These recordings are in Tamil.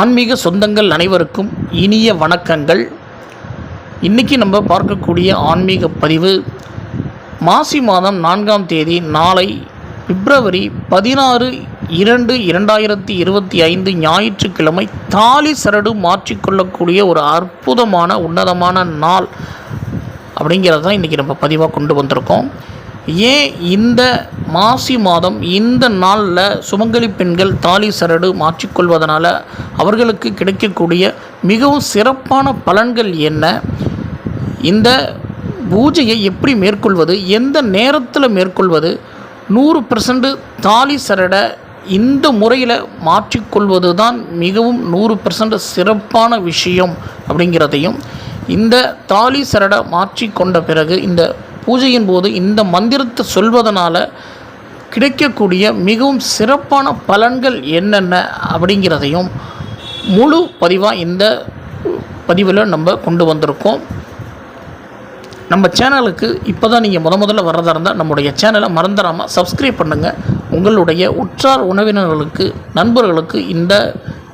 ஆன்மீக சொந்தங்கள் அனைவருக்கும் இனிய வணக்கங்கள். இன்றைக்கி நம்ம பார்க்கக்கூடிய ஆன்மீக பதிவு மாசி மாதம் நான்காம் தேதி நாளை பிப்ரவரி பதினாறு இரண்டு இரண்டாயிரத்தி இருபத்தி ஐந்து ஞாயிற்றுக்கிழமை தாலி சரடு மாற்றிக்கொள்ளக்கூடிய ஒரு அற்புதமான உன்னதமான நாள் அப்படிங்கிறது தான் இன்றைக்கி நம்ம பதிவாக கொண்டு வந்திருக்கோம். ஏன் இந்த மாசி மாதம் இந்த நாளில் சுமங்கலி பெண்கள் தாலி சரடு மாற்றிக்கொள்வதனால் அவர்களுக்கு கிடைக்கக்கூடிய மிகவும் சிறப்பான பலன்கள் என்ன? இந்த பூஜையை எப்படி மேற்கொள்வது? எந்த நேரத்தில் மேற்கொள்வது? நூறு பர்சன்ட் தாலி சரடை இந்த முறையில் மாற்றிக்கொள்வது தான் மிகவும் நூறு பர்சன்ட் சிறப்பான விஷயம் அப்படிங்கிறதையும் இந்த தாலி சரடை மாற்றி கொண்ட பிறகு இந்த பூஜையின் போது இந்த மந்திரத்தை சொல்வதனால் கிடைக்கக்கூடிய மிகவும் சிறப்பான பலன்கள் என்னென்ன அப்படிங்கிறதையும் முழு பதிவாக இந்த பதிவில் நம்ம கொண்டு வந்திருக்கோம். நம்ம சேனலுக்கு இப்போ தான் நீங்கள் முத முதல்ல வர்றதா இருந்தால் நம்முடைய சேனலை மறந்துடாமல் சப்ஸ்கிரைப் பண்ணுங்கள் உங்களுடைய உற்றார் உணவினர்களுக்கு நண்பர்களுக்கு இந்த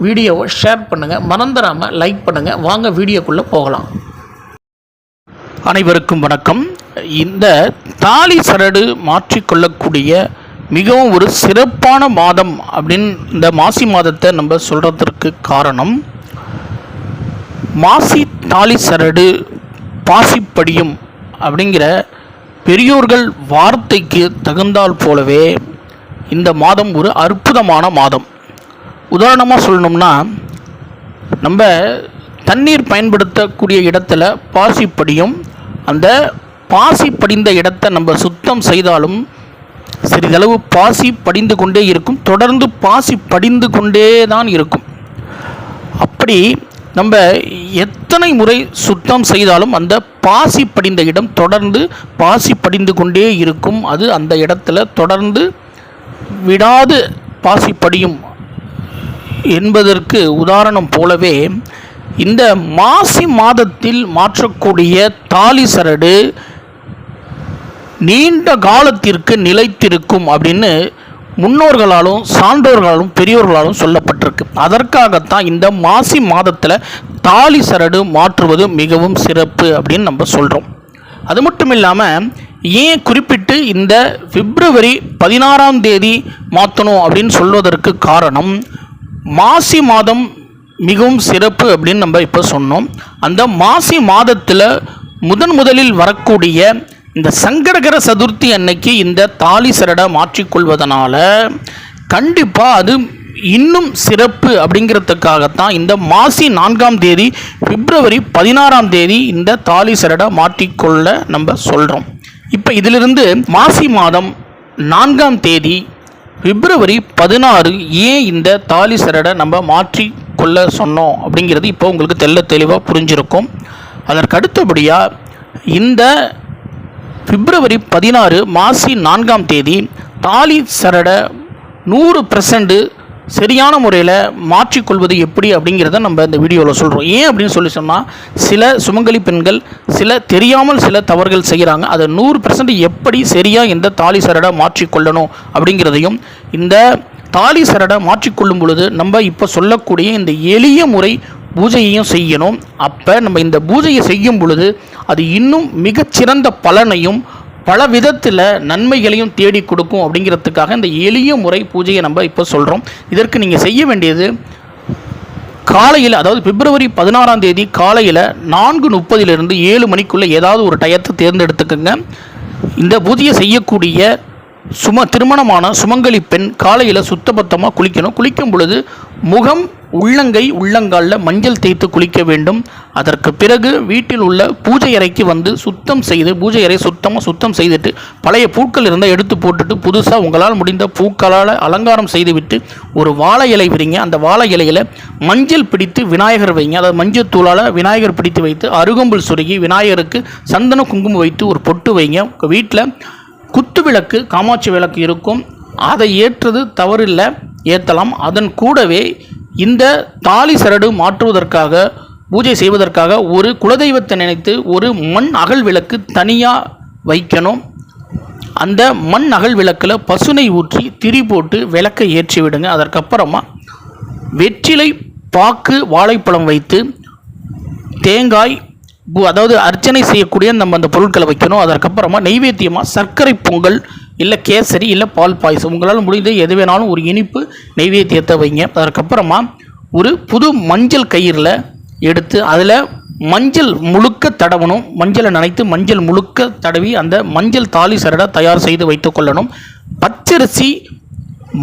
வீடியோவை ஷேர் பண்ணுங்கள் மறந்துடாமல் லைக் பண்ணுங்கள் வாங்க வீடியோக்குள்ளே போகலாம். அனைவருக்கும் வணக்கம். இந்த தாலி சரடு மாற்றிக்கொள்ளக்கூடிய மிகவும் ஒரு சிறப்பான மாதம் அப்படின்னு இந்த மாசி மாதத்தை நம்ம சொல்கிறதற்கு காரணம் மாசி தாலி சரடு பாசிப்படியும் அப்படிங்கிற பெரியோர்கள் வார்த்தைக்கு தகுந்தால் போலவே இந்த மாதம் ஒரு அற்புதமான மாதம். உதாரணமாக சொல்லணும்னா நம்ம தண்ணீர் பயன்படுத்தக்கூடிய இடத்துல பாசிப்படியும் அந்த பாசி படிந்த இடத்தை நம்ம சுத்தம் செய்தாலும் சிறிதளவு பாசி படிந்து கொண்டே இருக்கும். தொடர்ந்து பாசி படிந்து கொண்டே தான் இருக்கும். அப்படி நம்ம எத்தனை முறை சுத்தம் செய்தாலும் அந்த பாசி படிந்த இடம் தொடர்ந்து பாசி படிந்து கொண்டே இருக்கும். அது அந்த இடத்துல தொடர்ந்து விடாது பாசி படியும் என்பதற்கு உதாரணம் போலவே இந்த மாசி மாதத்தில் மாற்றக்கூடிய தாலி சரடு நீண்ட காலத்திற்கு நிலைத்திருக்கும் அப்படின்னு முன்னோர்களாலும் சான்றோர்களாலும் பெரியோர்களாலும் சொல்லப்பட்டிருக்கு. அதற்காகத்தான் இந்த மாசி மாதத்தில் தாலி சரடு மாற்றுவது மிகவும் சிறப்பு அப்படின்னு நம்ம சொல்கிறோம் அது மட்டும் இல்லாமல் ஏன் குறிப்பிட்டு இந்த பிப்ரவரி பதினாறாம் தேதி மாற்றணும் அப்படின்னு சொல்வதற்கு காரணம் மாசி மாதம் மிகவும் சிறப்பு அப்படின்னு நம்ம இப்போ சொன்னோம். அந்த மாசி மாதத்தில் முதன் முதலில் வரக்கூடிய இந்த சங்கடகர சதுர்த்தி அன்னைக்கு இந்த தாலி சரடை மாற்றிக்கொள்வதனால கண்டிப்பாக அது இன்னும் சிறப்பு அப்படிங்கிறதுக்காகத்தான் இந்த மாசி நான்காம் தேதி பிப்ரவரி பதினாறாம் தேதி இந்த தாலி சரடை மாற்றிக்கொள்ள நம்ம சொல்கிறோம் இப்போ இதிலிருந்து மாசி மாதம் நான்காம் தேதி பிப்ரவரி பதினாறு ஏன் இந்த தாலி சரடை நம்ம மாற்றி கொள்ள சொன்னோம் அப்படிங்கிறது இப்போ உங்களுக்கு தெல்ல தெளிவாக புரிஞ்சிருக்கும். அதற்கு அடுத்தபடியாக இந்த பிப்ரவரி பதினாறு மாசி நான்காம் தேதி தாலி சரட நூறு பர்சன்ட் சரியான முறையில் மாற்றிக்கொள்வது எப்படி அப்படிங்கிறத நம்ம இந்த வீடியோவில் சொல்கிறோம் ஏன் அப்படின்னு சொல்லி சொன்னால் சில சுமங்கலி பெண்கள் சில தெரியாமல் சில தவறுகள் செய்கிறாங்க அதை நூறு பர்சன்ட் எப்படி சரியாக இந்த தாலி சரடை மாற்றிக்கொள்ளணும் அப்படிங்கிறதையும் இந்த தாலி சரடை மாற்றிக்கொள்ளும் பொழுது நம்ம இப்போ சொல்லக்கூடிய இந்த எளிய முறை பூஜையையும் செய்யணும். அப்போ நம்ம இந்த பூஜையை செய்யும் பொழுது அது இன்னும் மிகச்சிறந்த பலனையும் பல விதத்தில் நன்மைகளையும் தேடி கொடுக்கும் அப்படிங்கிறதுக்காக இந்த எளிய முறை பூஜையை நம்ம இப்போ சொல்கிறோம் இதற்கு நீங்கள் செய்ய வேண்டியது காலையில் அதாவது பிப்ரவரி பதினாறாம் தேதி காலையில் நான்கு முப்பதிலிருந்து ஏழு மணிக்குள்ளே ஏதாவது ஒரு டயத்தை தேர்ந்தெடுத்துக்கோங்க. இந்த பூஜையை செய்யக்கூடிய சும திருமணமான சுமங்கலி பெண் காலையில் சுத்தபத்தமாக குளிக்கணும். குளிக்கும் பொழுது முகம் உள்ளங்கை உள்ளங்காலில் மஞ்சள் தேய்த்து குளிக்க வேண்டும். அதற்கு பிறகு வீட்டில் உள்ள பூஜை அறைக்கு வந்து சுத்தம் செய்து பூஜை அறை சுத்தமாக சுத்தம் செய்துட்டு பழைய பூக்கள் இருந்தால் எடுத்து போட்டுட்டு புதுசாக உங்களால் முடிந்த பூக்களால் அலங்காரம் செய்துவிட்டு ஒரு வாழை இலை விரிங்க. அந்த வாழை இலையில் மஞ்சள் பிடித்து விநாயகர் வைங்க. அதாவது மஞ்சள் தூளால் விநாயகர் பிடித்து வைத்து அருகம்புல் சுருகி விநாயகருக்கு சந்தன குங்குமம் வைத்து ஒரு பொட்டு வைங்க. உங்கள் வீட்டில் விளக்கு காமாட்சி விளக்கு இருக்கும். அதை ஏற்றது தவறில்லை. ஏற்றலாம் அதன் கூடவே இந்த தாலி சரடு மாற்றுவதற்காக பூஜை செய்வதற்காக ஒரு குலதெய்வத்தை நினைத்து ஒரு மண் அகல் விளக்கு தனியாக வைக்கணும். அந்த மண் அகல் விளக்கில் பசுனை ஊற்றி திரி போட்டு விளக்கை ஏற்றி விடுங்க. அதற்கப்புறமா வெற்றிலை பாக்கு வாழைப்பழம் வைத்து தேங்காய் அதாவது அர்ச்சனை செய்யக்கூடிய நம்ம அந்த பொருட்களை வைக்கணும். அதற்கப்புறமா நெய்வேத்தியமாக சர்க்கரை பொங்கல் இல்லை கேசரி இல்லை பால் பாயசம். உங்களால் முடிந்த எது வேணாலும் ஒரு இனிப்பு நெய்வேத்தியத்தை வைங்க. அதற்கப்புறமா ஒரு புது மஞ்சள் கயிறில் எடுத்து அதில் மஞ்சள் முழுக்க தடவணும். மஞ்சளை நனைத்து மஞ்சள் முழுக்க தடவி அந்த மஞ்சள் தாலி சரடை தயார் செய்து வைத்துக்கொள்ளணும் பச்சரிசி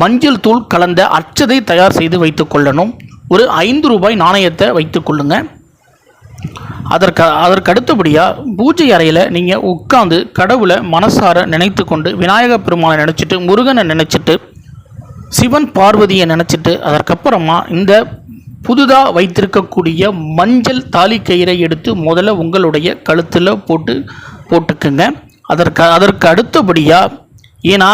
மஞ்சள் தூள் கலந்த அச்சதை தயார் செய்து வைத்துக்கொள்ளணும் ஒரு ஐந்து ரூபாய் நாணயத்தை வைத்துக்கொள்ளுங்கள் அதற்கு அதற்கு அடுத்தபடியாக பூஜை அறையில் நீங்கள் உட்காந்து கடவுளை மனசார நினைத்து கொண்டு விநாயக பெருமானை நினச்சிட்டு முருகனை நினச்சிட்டு சிவன் பார்வதியை நினச்சிட்டு அதற்கப்புறமா இந்த புதுதாக வைத்திருக்கக்கூடிய மஞ்சள் தாலி கயிறை எடுத்து முதல்ல உங்களுடைய கழுத்தில் போட்டு போட்டுக்குங்க. அதற்கு அதற்கு அடுத்தபடியாக ஏன்னா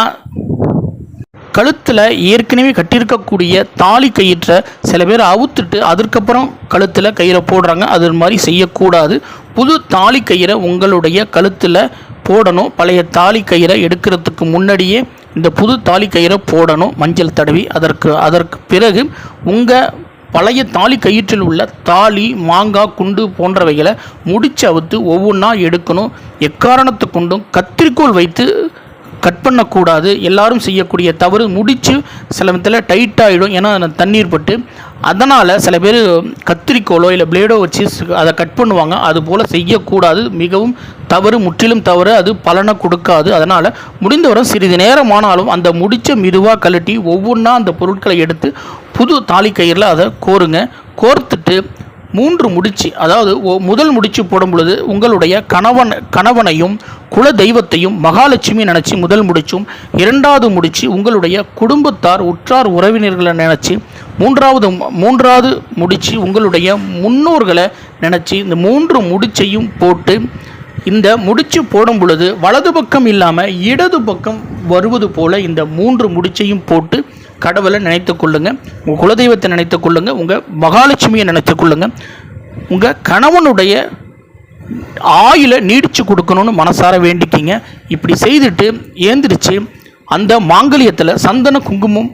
கழுத்தில் ஏற்கனவே கட்டியிருக்கக்கூடிய தாலி கயிற்றை சில பேர் அவுத்துட்டு அதற்கப்புறம் கழுத்தில் கயிறை போடுறாங்க. அது மாதிரி செய்யக்கூடாது. புது தாலி கயிறை உங்களுடைய கழுத்தில் போடணும். பழைய தாலி கயிறை எடுக்கிறதுக்கு முன்னாடியே இந்த புது தாலி கயிறை போடணும். மஞ்சள் தடவி அதற்கு அதற்கு பிறகு உங்கள் பழைய தாலி கயிற்றில் உள்ள தாலி மாங்காய் குண்டு போன்றவைகளை முடிச்சு அவுத்து ஒவ்வொன்றா எடுக்கணும். எக்காரணத்தை கொண்டும் கத்திரிக்கோள் வைத்து கட் பண்ணக்கூடாது. எல்லாரும் செய்யக்கூடிய தவறு முடிச்சு சில விதத்தில் டைட் ஆகிடும் ஏன்னா தண்ணீர் பட்டு. அதனால் சில பேர் கத்திரிக்கோலோ இல்லை பிளேடோ வச்சு அதை கட் பண்ணுவாங்க. அது போல் செய்யக்கூடாது. மிகவும் தவறு முற்றிலும் தவறு. அது பலனை கொடுக்காது. அதனால் முடிந்தவரை சிறிது நேரமானாலும் அந்த முடிச்ச மெதுவாக கழட்டி ஒவ்வொன்றா அந்த பொருட்களை எடுத்து புது தாலி கயிறில் அதை கோருங்க. கோர்த்துட்டு மூன்று முடிச்சு அதாவது முதல் முடிச்சு போடும் பொழுது உங்களுடைய கணவன் கணவனையும் குல தெய்வத்தையும் மகாலட்சுமி நினச்சி முதல் முடிச்சும் இரண்டாவது முடிச்சு உங்களுடைய குடும்பத்தார் உற்றார் உறவினர்களை நினச்சி மூன்றாவது மூன்றாவது முடிச்சு உங்களுடைய முன்னோர்களை நினச்சி இந்த மூன்று முடிச்சையும் போட்டு இந்த முடிச்சு போடும் பொழுது வலது பக்கம் இல்லாமல் இடது பக்கம் வருவது போல இந்த மூன்று முடிச்சையும் போட்டு கடவுளை நினைத்து கொள்ளுங்க உங்கள் குலதெய்வத்தை நினைத்து கொள்ளுங்க உங்கள் மகாலட்சுமியை நினைத்து கொள்ளுங்க. உங்கள் கணவனுடைய ஆயிலை நீடிச்சு கொடுக்கணும்னு மனசார வேண்டிக்கிங்க. இப்படி செய்துட்டு ஏந்திரிச்சு அந்த மாங்கல்யத்தில் சந்தன குங்குமம்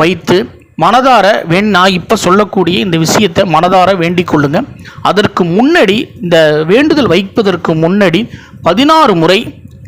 வைத்து மனதார வேண் நான் இப்போ சொல்லக்கூடிய இந்த விஷயத்தை மனதார வேண்டிக் கொள்ளுங்க. அதற்கு முன்னாடி இந்த வேண்டுதல் வைப்பதற்கு முன்னாடி பதினாறு முறை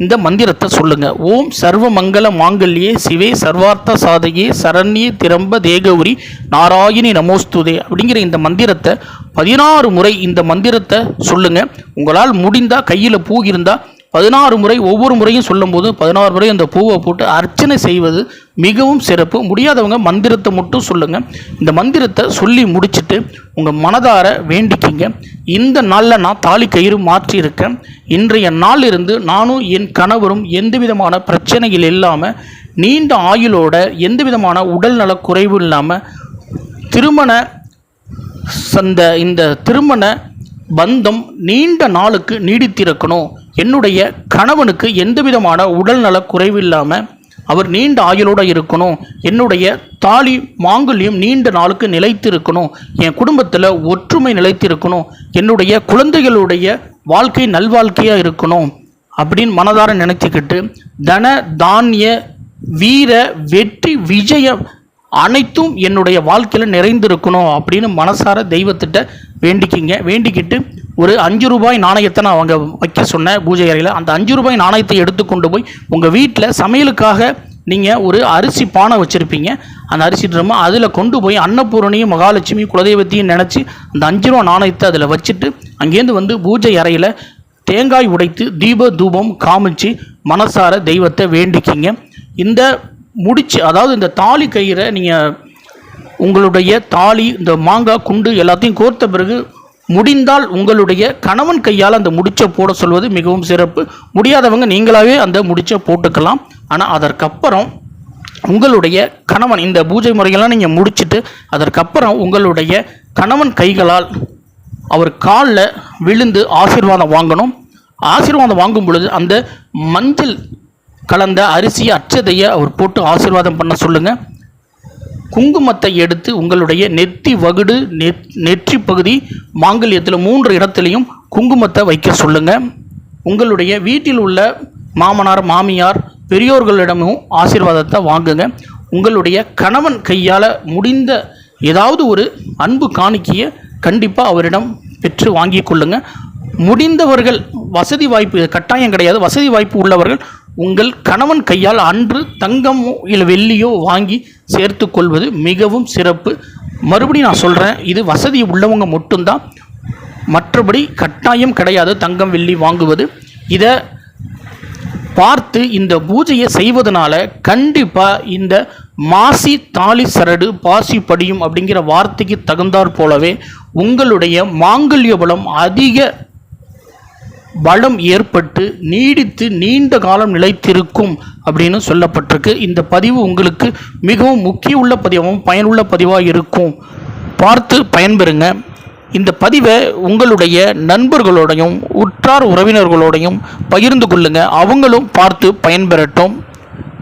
இந்த மந்திரத்தை சொல்லுங்க. ஓம் சர்வ மங்கள மாங்கல்யே சிவே சர்வார்த்த சாதையே சரண்யே திரம்ப தேகவுரி நாராயணி நமோஸ்துதே அப்படிங்கிற இந்த மந்திரத்தை பதினாறு முறை இந்த மந்திரத்தை சொல்லுங்க. உங்களால் முடிந்தா கையில் பூ இருந்தா பதினாறு முறை ஒவ்வொரு முறையும் சொல்லும்போது பதினாறு முறை அந்த பூவை போட்டு அர்ச்சனை செய்வது மிகவும் சிறப்பு. முடியாதவங்க மந்திரத்தை மட்டும் சொல்லுங்கள் இந்த மந்திரத்தை சொல்லி முடிச்சுட்டு உங்கள் மனதார வேண்டிக்கிங்க. இந்த நாளில் நான் தாலி கயிறு மாற்றியிருக்கேன். இன்றைய நாளிலிருந்து இருந்து நானும் என் கணவரும் எந்த விதமான பிரச்சனைகள் இல்லாமல் நீண்ட ஆயுளோட எந்த விதமான உடல்நல குறைவு இல்லாமல் திருமண சந்த இந்த திருமண பந்தம் நீண்ட நாளுக்கு நீடித்திருக்கணும். என்னுடைய கணவனுக்கு எந்த விதமான உடல்நல குறைவு இல்லாமல் அவர் நீண்ட ஆயுளோட இருக்கணும். என்னுடைய தாலி மாங்கல்யம் நீண்ட நாளுக்கு நிலைத்து இருக்கணும் என் குடும்பத்தில் ஒற்றுமை நிலைத்து இருக்கணும் என்னுடைய குழந்தைகளுடைய வாழ்க்கை நல்வாழ்க்கையாக இருக்கணும் அப்படின்னு மனதார நினச்சிக்கிட்டு தன தானிய வீர வெற்றி விஜய அனைத்தும் என்னுடைய வாழ்க்கையில் நிறைந்திருக்கணும் அப்படின்னு மனசார தெய்வத்திட்ட வேண்டிக்கிங்க. வேண்டிக்கிட்டு ஒரு அஞ்சு ரூபாய் நாணயத்தை நான் அவங்க வைக்க சொன்னேன் பூஜை அறையில். அந்த அஞ்சு ரூபாய் நாணயத்தை எடுத்துக்கொண்டு போய் உங்கள் வீட்டில் சமையலுக்காக நீங்கள் ஒரு அரிசி பானை வச்சுருப்பீங்க. அந்த அரிசி ட்ரம்மு அதில் கொண்டு போய் அன்னபூரணியும் மகாலட்சுமி குலதெய்வத்தையும் நினச்சி அந்த அஞ்சு ரூபா நாணயத்தை அதில் வச்சுட்டு அங்கேருந்து வந்து பூஜை அறையில் தேங்காய் உடைத்து தீப தூபம் காமிச்சு மனசார தெய்வத்தை வேண்டிக்கிங்க. இந்த முடிச்சு அதாவது இந்த தாலி கயிறை நீங்கள் உங்களுடைய தாலி இந்த மாங்காய் குண்டு எல்லாத்தையும் கோர்த்த பிறகு முடிந்தால் உங்களுடைய கணவன் கையால் அந்த முடிச்சை போட சொல்வது மிகவும் சிறப்பு. முடியாதவங்க நீங்களாகவே அந்த முடிச்சை போட்டுக்கலாம். ஆனால் அதற்கப்புறம் உங்களுடைய கணவன் இந்த பூஜை முறைகள்லாம் நீங்கள் முடிச்சிட்டு அதற்கப்புறம் உங்களுடைய கணவன் கைகளால் அவர் காலில் விழுந்து ஆசீர்வாதம் வாங்கணும். ஆசீர்வாதம் வாங்கும் பொழுது அந்த மஞ்சள் கலந்த அரிசியை அச்சதையை அவர் போட்டு ஆசீர்வாதம் பண்ண சொல்லுங்கள் குங்குமத்தை எடுத்து உங்களுடைய நெத்தி வகுடு நெத் நெற்றி பகுதி மாங்கல்யத்தில் மூன்று இடத்துலையும் குங்குமத்தை வைக்க சொல்லுங்கள் உங்களுடைய வீட்டில் உள்ள மாமனார் மாமியார் பெரியோர்களிடமும் ஆசீர்வாதத்தை வாங்குங்க. உங்களுடைய கணவன் கையால் முடிந்த ஏதாவது ஒரு அன்பு காணிக்கையை கண்டிப்பாக அவரிடம் பெற்று வாங்கிக் கொள்ளுங்கள் முடிந்தவர்கள் வசதி வாய்ப்பு கட்டாயம் கிடையாது. வசதி வாய்ப்பு உள்ளவர்கள் உங்கள் கணவன் கையால் அன்று தங்கமோ இல்லை வெள்ளியோ வாங்கி சேர்த்து கொள்வது மிகவும் சிறப்பு. மறுபடியும் நான் சொல்கிறேன் இது வசதி உள்ளவங்க மட்டும்தான். மற்றபடி கட்டாயம் கிடையாது தங்கம் வெள்ளி வாங்குவது. இதை பார்த்து இந்த பூஜையை செய்வதனால கண்டிப்பாக இந்த மாசி தாலி சரடு பாசி படியும் அப்படிங்கிற வார்த்தைக்கு தகுந்தாற் போலவே உங்களுடைய மாங்கல்ய பலம் அதிக பலம் ஏற்பட்டு நீடித்து நீண்ட காலம் நிலைத்திருக்கும் அப்படின்னு சொல்லப்பட்டிருக்கு. இந்த பதிவு உங்களுக்கு மிகவும் முக்கிய உள்ள பதிவாகவும் பயனுள்ள பதிவாக இருக்கும். பார்த்து பயன்பெறுங்க. இந்த பதிவை உங்களுடைய நண்பர்களோடையும் உற்றார் உறவினர்களோடையும் பகிர்ந்து கொள்ளுங்க. அவங்களும் பார்த்து பயன்பெறட்டும்.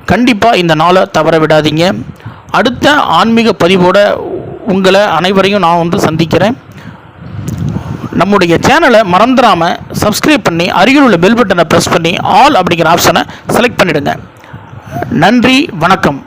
கண்டிப்பாக இந்த நாளை தவற விடாதீங்க. அடுத்த ஆன்மீக பதிவோட உங்களை அனைவரையும் நான் வந்து சந்திக்கிறேன். நம்முடைய சேனலை மறந்துடாமல் சப்ஸ்கிரைப் பண்ணி அருகில் உள்ள பெல் பட்டனை ப்ரெஸ் பண்ணி ஆல் அப்படிங்கிற ஆப்ஷனை செலக்ட் பண்ணிவிடுங்க நன்றி வணக்கம்.